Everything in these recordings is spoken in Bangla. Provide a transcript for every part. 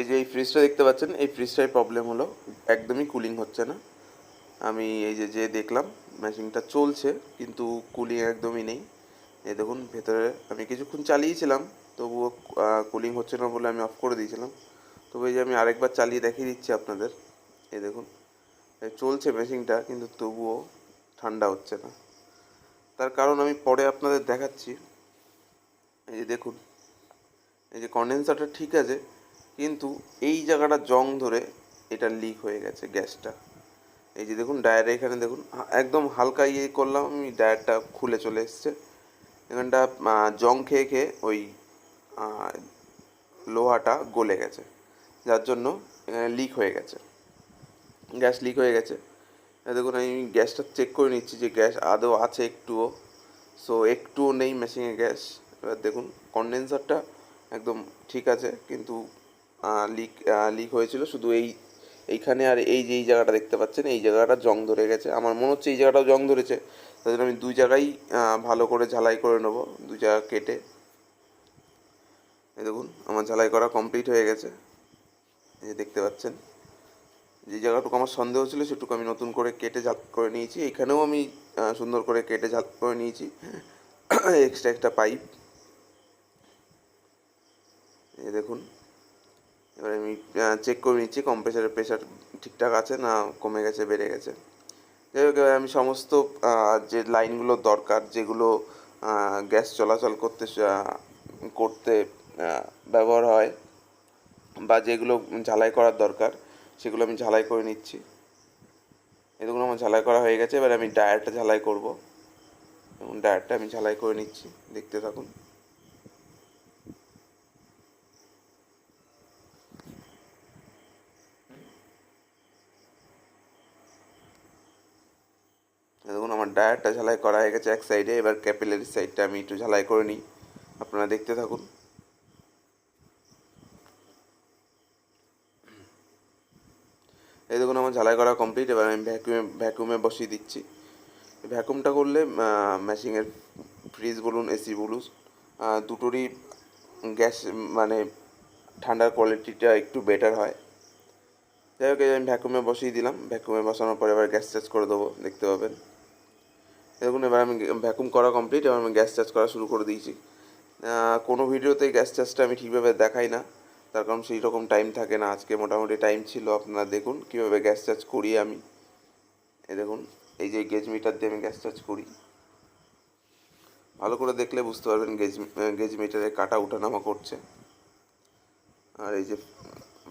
এই যে এই ফ্রিজটা দেখতে পাচ্ছেন, এই ফ্রিজটাই প্রবলেম হলো, একদমই কুলিং হচ্ছে না। আমি এই যে যে দেখলাম মেশিনটা চলছে, কিন্তু কুলিং একদমই নেই। এই দেখুন, ভেতরে আমি কিছুক্ষণ চালিয়েছিলাম, তবুও কুলিং হচ্ছে না বলে আমি অফ করে দিয়েছিলাম। তবু এই যে আমি আরেকবার চালিয়ে দেখিয়ে দিচ্ছি আপনাদের। এই দেখুন চলছে মেশিনটা কিন্তু তবুও ঠান্ডা হচ্ছে না। তার কারণ আমি পরে আপনাদের দেখাচ্ছি। এই যে দেখুন, এই যে কন্ডেন্সারটা ঠিক আছে কিন্তু এই জায়গাটা জং ধরে এটা লিক হয়ে গেছে গ্যাসটা। এই যে দেখুন ডায়ারে এখানে দেখুন, একদম হালকা ইয়ে করলাম আমি ডায়ারটা খুলে চলে এসছে। এখানটা জং খেয়ে খেয়ে ওই লোহাটা গলে গেছে। যার জন্য এখানে লিক হয়ে গেছে। গ্যাস লিক হয়ে গেছে। দেখুন, আমি গ্যাসটা চেক করে নিচ্ছি যে গ্যাস আদৌ আছে একটুও। সো একটুও নেই মেশিনে গ্যাস। এবার দেখুন কন্ডেন্সারটা একদম ঠিক আছে, কিন্তু লিক লিক হয়েছিল। শুধু এই, এইখানে আর এই যে, এই জায়গাটা দেখতে পাচ্ছেন, এই জায়গাটা জং ধরে গেছে। আমার মনে হচ্ছে এই জায়গাটাও জং ধরেছে। তাই জন্য আমি দুই জায়গায় ভালো করে ঝালাই করে নেব, দুই জায়গা কেটে। এই দেখুন, আমার ঝালাই করা কমপ্লিট হয়ে গেছে। এই যে দেখতে পাচ্ছেন, যে জায়গাটুকু আমার সন্দেহ ছিল, সেটুকু আমি নতুন করে কেটে ঝাল করে নিয়েছি। এখানেও আমি সুন্দর করে কেটে ঝাল করে নিয়েছি। এক্সট্রা একটা পাইপ। এই দেখুন চেক করে নিচ্ছি কম্প্রেসারের প্রেশার ঠিকঠাক আছে না কমে গেছে, বেড়ে গেছে। যাই হোক আমি সমস্ত যে লাইনগুলো দরকার, যেগুলো গ্যাস চলাচল করতে করতে ব্যবহার হয় বা যেগুলো ঝালাই করার দরকার, সেগুলো আমি ঝালাই করে নিচ্ছি। দেখুন আমার ঝালাই করা হয়ে গেছে, এবার আমি ডায়ারটা ঝালাই করব। এবং ডায়ারটা আমি ঝালাই করে নিচ্ছি, দেখতে থাকুন। ডায়ারটা ঝালাই করা হয়ে গেছে এক সাইডে এবার ক্যাপিলারি সাইডটা আমি একটু ঝালাই করে নিই। আপনারা দেখতে থাকুন। এই দেখুন, আমার ঝালাই করা কমপ্লিট এবার আমি ভ্যাকুমে ভ্যাকুমে বসিয়ে দিচ্ছি। ভ্যাকুমটা করলে মেশিনের ফ্রিজ বলুন এসি বলুন দুটোরই গ্যাস মানে ঠান্ডার কোয়ালিটিটা একটু বেটার হয়। যাই হোক আমি ভ্যাকুমে বসিয়ে দিলাম। ভ্যাকুমে বসানোর পরে এবার গ্যাস চার্জ করে দেবো। দেখতে পাবেন। দেখুন, এবার আমি ভ্যাকুম করা কমপ্লিট এবার আমি গ্যাস চার্জ করা শুরু করে দিয়েছি। কোনো ভিডিওতেই গ্যাস চার্জটা আমি ঠিকভাবে দেখাই না। তার কারণ সেই রকম টাইম থাকে না। আজকে মোটামুটি টাইম ছিল, আপনারা দেখুন কীভাবে গ্যাস চার্জ করি আমি। এই দেখুন, এই যে গেজ মিটার দিয়ে আমি গ্যাস চার্জ করি। ভালো করে দেখলে বুঝতে পারবেন গেজ গেজ মিটারে কাটা উঠানামা করছে। আর এই যে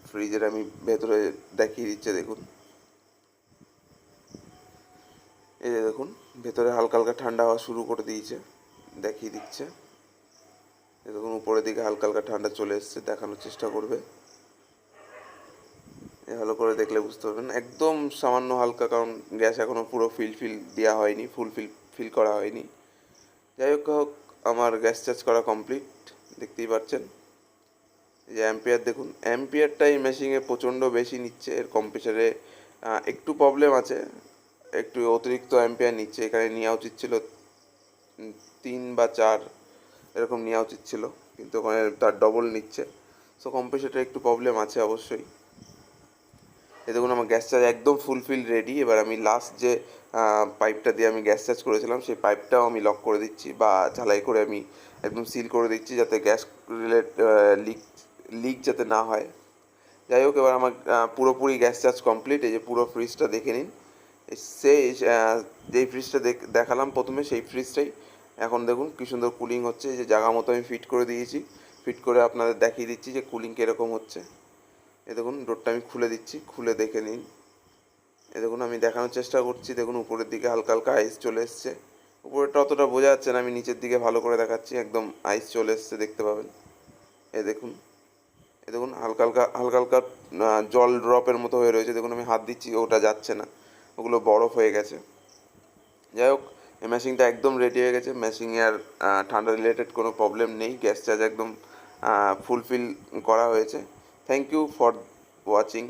ফ্রিজের আমি ভেতরে দেখিয়ে দিচ্ছে, দেখুন। এই যে দেখুন ভেতরে হালকা হালকা ঠান্ডা হওয়া শুরু করে দিয়েছে, দেখিয়ে দিচ্ছে। দেখুন, উপরের দিকে হালকা হালকা ঠান্ডা চলে এসছে, দেখানোর চেষ্টা করবে। ভালো করে দেখলে বুঝতে পারবেন। একদম সামান্য হালকা, কারণ গ্যাস এখনও পুরো ফিল ফিল দেওয়া হয়নি ফুল ফিল ফিল করা হয়নি। যাই হোক হোক, আমার গ্যাস চার্জ করা কমপ্লিট দেখতেই পাচ্ছেন। এই যে অ্যাম্পিয়ার দেখুন অ্যাম্পিয়ারটা এই মেশিনে প্রচণ্ড বেশি নিচ্ছে, এর কম্প্রেসারে একটু প্রবলেম আছে। একটু অতিরিক্ত অ্যাম্পিয়ার নিচ্ছে, এখানে নেওয়া উচিত ছিল তিন বা চার এরকম নেওয়া উচিত ছিল, কিন্তু ওখানে তার ডবল নিচ্ছে। সো কম্প্রেসারটা একটু প্রবলেম আছে অবশ্যই। এ দেখুন, আমার গ্যাস চার্জ একদম ফুলফিল রেডি এবার আমি লাস্ট যে পাইপটা দিয়ে আমি গ্যাস চার্জ করেছিলাম, সেই পাইপটাও আমি লক করে দিচ্ছি বা ঝালাই করে আমি একদম সিল করে দিচ্ছি যাতে গ্যাস রিলেট লিক লিক যাতে না হয়। যাই হোক, এবার আমার পুরোপুরি গ্যাস চার্জ কমপ্লিট এই যে পুরো ফ্রিজটা দেখে নিন। সেই যেই ফ্রিজটা দেখ- দেখালাম প্রথমে, সেই ফ্রিজটাই এখন দেখুন কী সুন্দর কুলিং হচ্ছে যে জায়গা মতো আমি ফিট করে দিয়েছি। ফিট করে আপনাদের দেখিয়ে দিচ্ছি যে কুলিং কীরকম হচ্ছে। এ দেখুন ডোরটা আমি খুলে দিচ্ছি, খুলে দেখে নিন। এ দেখুন, আমি দেখানোর চেষ্টা করছি, দেখুন উপরের দিকে হালকা হালকা আইস চলে এসছে। উপরেরটা অতটা বোঝা যাচ্ছে না, আমি নিচের দিকে ভালো করে দেখাচ্ছি, একদম আইস চলে এসছে, দেখতে পাবেন। এ দেখুন এ দেখুন, হালকা হালকা হালকা হালকা জল ড্রপের মতো হয়ে রয়েছে। দেখুন, আমি হাত দিচ্ছি, ওটা যাচ্ছে না। ওগুলো বরফ হয়ে গেছে। যাই হোক মেশিনটা একদম রেডি হয়ে গেছে। মেশিনে আর ঠান্ডা রিলেটেড কোনো প্রবলেম নেই। গ্যাস চার্জ একদম ফুলফিল করা হয়েছে। Thank you for watching